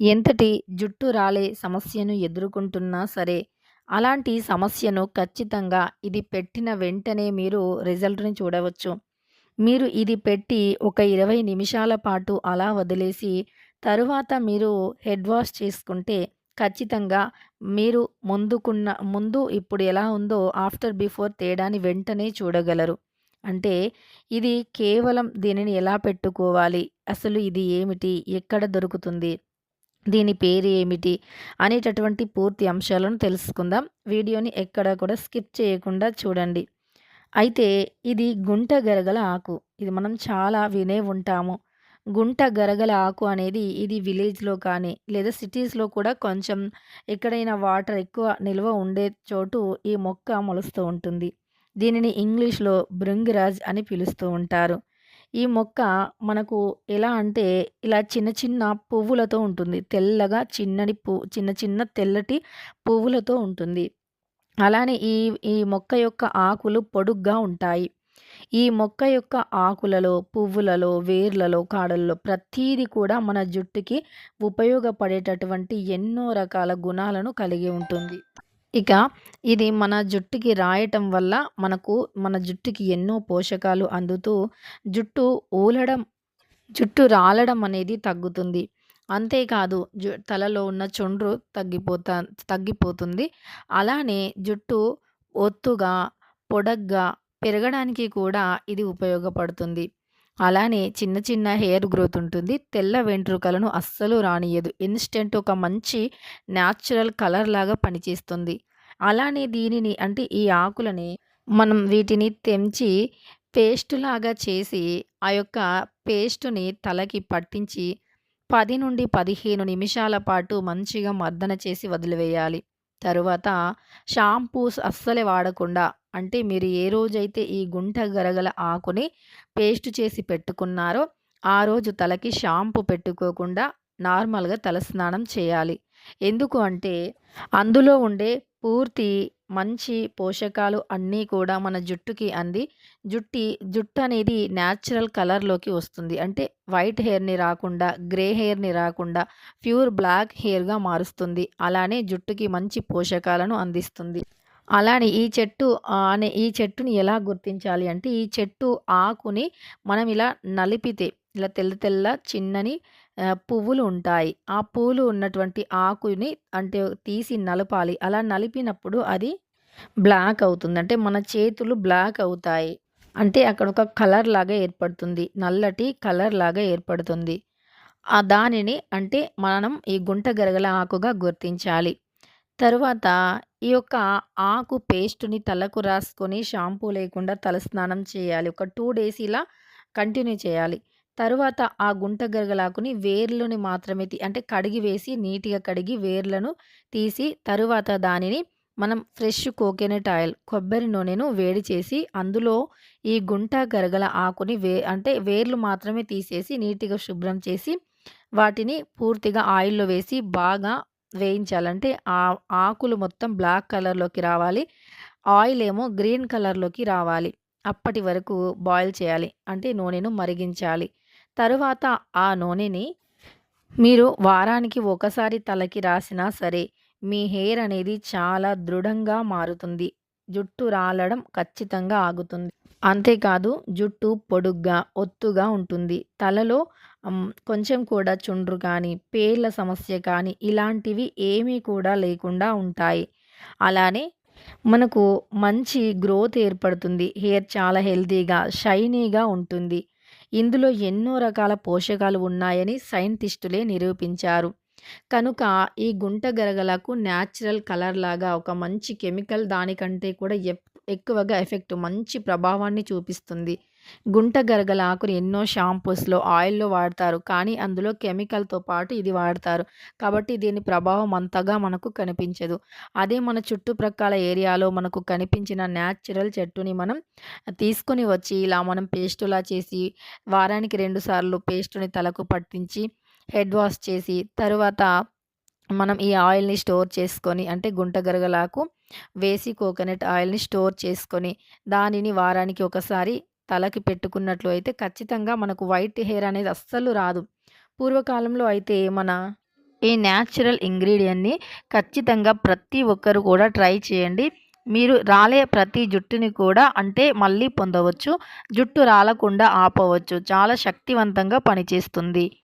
ఎంతటి జుట్టు రాలే సమస్యను ఎదుర్కొంటున్నా సరే, అలాంటి సమస్యను ఖచ్చితంగా ఇది పెట్టిన వెంటనే మీరు రిజల్ట్‌ని చూడవచ్చు. మీరు ఇది పెట్టి ఒక 20 నిమిషాల పాటు అలా వదిలేసి, తరువాత మీరు హెడ్ వాష్ చేసుకుంటే ఖచ్చితంగా మీరు ముందుకున్న ముందు ఇప్పుడు ఎలా ఉందో ఆఫ్టర్, బిఫోర్ తేడాని వెంటనే చూడగలరు. అంటే ఇది కేవలం దీనిని ఎలా పెట్టుకోవాలి? అసలు ఇది ఏమిటి? ఎక్కడ దొరుకుతుంది? దీని పేరు ఏమిటి? అనేటటువంటి పూర్తి అంశాలను తెలుసుకుందాం. వీడియోని ఎక్కడ కూడా స్కిప్ చేయకుండా చూడండి. అయితే ఇది గుంట గరగల ఆకు. ఇది మనం చాలా వినే ఉంటాము. గుంట గరగల ఆకు అనేది ఇది విలేజ్‌లో కానీ, లేదా సిటీస్‌లో కూడా కొంచెం ఎక్కడైనా వాటర్ ఎక్కువ నిల్వ ఉండే చోటు ఈ మొక్క మొలుస్తూ ఉంటుంది. దీనిని ఇంగ్లీష్‌లో భృంగిరాజ్ అని పిలుస్తూ ఉంటారు. ఈ మొక్క మనకు ఎలా అంటే ఇలా చిన్న చిన్న పువ్వులతో ఉంటుంది. తెల్లగా చిన్నటి పువ్వు చిన్న చిన్న తెల్లటి పువ్వులతో ఉంటుంది. అలానే ఈ ఈ మొక్క యొక్క ఆకులు పొడుగ్గా ఉంటాయి. ఈ మొక్క యొక్క ఆకులలో, పువ్వులలో, వేర్లలో, కాడల్లో ప్రతీది కూడా మన జుట్టుకి ఉపయోగపడేటటువంటి ఎన్నో రకాల గుణాలను కలిగి ఉంటుంది. ఇక ఇది మన జుట్టుకి రాయటం వల్ల మనకు మన జుట్టుకి ఎన్నో పోషకాలు అందుతూ జుట్టు ఊలడం, జుట్టు రాలడం అనేది తగ్గుతుంది. అంతేకాదు జు తలలో ఉన్న చుండ్రు తగ్గిపోతా తగ్గిపోతుంది. అలానే జుట్టు ఒత్తుగా, పొడగ్గా పెరగడానికి కూడా ఇది ఉపయోగపడుతుంది. అలానే చిన్న చిన్న హెయిర్ గ్రోత్ ఉంటుంది. తెల్ల వెంట్రుకలను అస్సలు రానియదు ఇన్‌స్టంట్ ఒక మంచి న్యాచురల్ కలర్ లాగా పనిచేస్తుంది. అలానే దీనిని అంటే ఈ ఆకులని మనం వీటిని తెంచి పేస్టులాగా చేసి, ఆ యొక్క పేస్టుని తలకి పట్టించి 10-15 నిమిషాల పాటు మంచిగా మర్దన చేసి వదిలివేయాలి. తరువాత షాంపూస్ అస్సలే వాడకుండా అంటే మీరు ఏ రోజైతే ఈ గుంట గరగల ఆకుని పేస్ట్ చేసి పెట్టుకున్నారో, ఆ రోజు తలకి షాంపూ పెట్టుకోకుండా నార్మల్‌గా తలస్నానం చేయాలి. ఎందుకు అంటే అందులో ఉండే పూర్తి మంచి పోషకాలు అన్నీ కూడా మన జుట్టుకి అంది జుట్టి జుట్టు అనేది న్యాచురల్ కలర్‌లోకి వస్తుంది. అంటే వైట్ హెయిర్‌ని రాకుండా, గ్రే హెయిర్‌ని రాకుండా ప్యూర్ బ్లాక్ హెయిర్‌గా మారుస్తుంది. అలానే జుట్టుకి మంచి పోషకాలను అందిస్తుంది. అలానే ఈ చెట్టు అనే ఈ చెట్టుని ఎలా గుర్తించాలి అంటే ఈ చెట్టు ఆకుని మనం ఇలా నలిపితే ఇలా తెల్ల తెల్ల చిన్నని పువ్వులు ఉంటాయి. ఆ పూలు ఉన్నటువంటి ఆకుని అంటే తీసి నలపాలి. అలా నలిపినప్పుడు అది బ్లాక్ అవుతుంది. అంటే మన చేతులు బ్లాక్ అవుతాయి. అంటే అక్కడ ఒక కలర్ లాగా ఏర్పడుతుంది. నల్లటి కలర్ లాగా ఏర్పడుతుంది. ఆ దానిని అంటే మనం ఈ గుంట గరగల ఆకుగా గుర్తించాలి. తరువాత ఈ యొక్క ఆకు పేస్ట్‌ని తలకు రాసుకొని షాంపూ లేకుండా తలస్నానం చేయాలి. ఒక టూ డేస్ ఇలా కంటిన్యూ చేయాలి. తరువాత ఆ గుంట గరగల ఆకుని వేర్లని మాత్రమే అంటే కడిగి వేసి నీట్‌గా కడిగి వేర్లను తీసి తరువాత దానిని మనం ఫ్రెష్ కోకోనట్ ఆయిల్ కొబ్బరి నూనెను వేడి చేసి అందులో ఈ గుంట గరగల ఆకుని వే అంటే వేర్లు మాత్రమే తీసేసి నీట్‌గా శుభ్రం చేసి వాటిని పూర్తిగా ఆయిల్‌లో వేసి బాగా వేయించాలంటే ఆ ఆకులు మొత్తం బ్లాక్ కలర్‌లోకి రావాలి. ఆయిల్ ఏమో గ్రీన్ కలర్‌లోకి రావాలి. అప్పటి వరకు బాయిల్ చేయాలి. అంటే నూనెను మరిగించాలి. తరువాత ఆ నూనెని మీరు వారానికి ఒకసారి తలకి రాసినా సరే, మీ హెయిర్ అనేది చాలా దృఢంగా మారుతుంది. జుట్టు రాలడం ఖచ్చితంగా ఆగుతుంది. అంతేకాదు జుట్టు పొడుగ్గా, ఒత్తుగా ఉంటుంది. తలలో కొంచెం కూడా చుండ్రు కానీ, పేర్ల సమస్య కానీ ఇలాంటివి ఏమీ కూడా లేకుండా ఉంటాయి. అలానే మనకు మంచి గ్రోత్ ఏర్పడుతుంది. హెయిర్ చాలా హెల్తీగా, షైనీగా ఉంటుంది. ఇందులో ఎన్నో రకాల పోషకాలు ఉన్నాయని సైంటిస్టులే నిరూపించారు. కనుక ఈ గుంట గరగలకు న్యాచురల్ కలర్ లాగా ఒక మంచి కెమికల్ దానికంటే కూడా ఎక్కువగా ఎఫెక్ట్ మంచి ప్రభావాన్ని చూపిస్తుంది. గుంట గరగల ఆకుని ఎన్నో షాంపూస్‌లో, ఆయిల్‌లో వాడతారు. కానీ అందులో కెమికల్‌తో పాటు ఇది వాడతారు. కాబట్టి దీని ప్రభావం అంతగా మనకు కనిపించదు. అదే మన చుట్టుప్రక్కల ఏరియాలో మనకు కనిపించిన న్యాచురల్ చెట్టుని మనం తీసుకొని వచ్చి ఇలా మనం పేస్టులా చేసి వారానికి రెండుసార్లు పేస్టుని తలకు పట్టించి హెడ్ వాష్ చేసి తరువాత మనం ఈ ఆయిల్‌ని స్టోర్ చేసుకొని అంటే గుంట గరగలాకు వేసి కోకోనట్ ఆయిల్‌ని స్టోర్ చేసుకొని దానిని వారానికి ఒకసారి తలకి పెట్టుకున్నట్లు అయితే ఖచ్చితంగా మనకు వైట్ హెయిర్ అనేది అస్సలు రాదు. పూర్వకాలంలో అయితే మన ఈ న్యాచురల్ ఇంగ్రీడియంట్ని ఖచ్చితంగా ప్రతి ఒక్కరు కూడా ట్రై చేయండి. మీరు రాలే ప్రతి జుట్టుని కూడా అంటే మళ్ళీ పొందవచ్చు. జుట్టు రాలకుండా ఆపవచ్చు. చాలా శక్తివంతంగా పనిచేస్తుంది.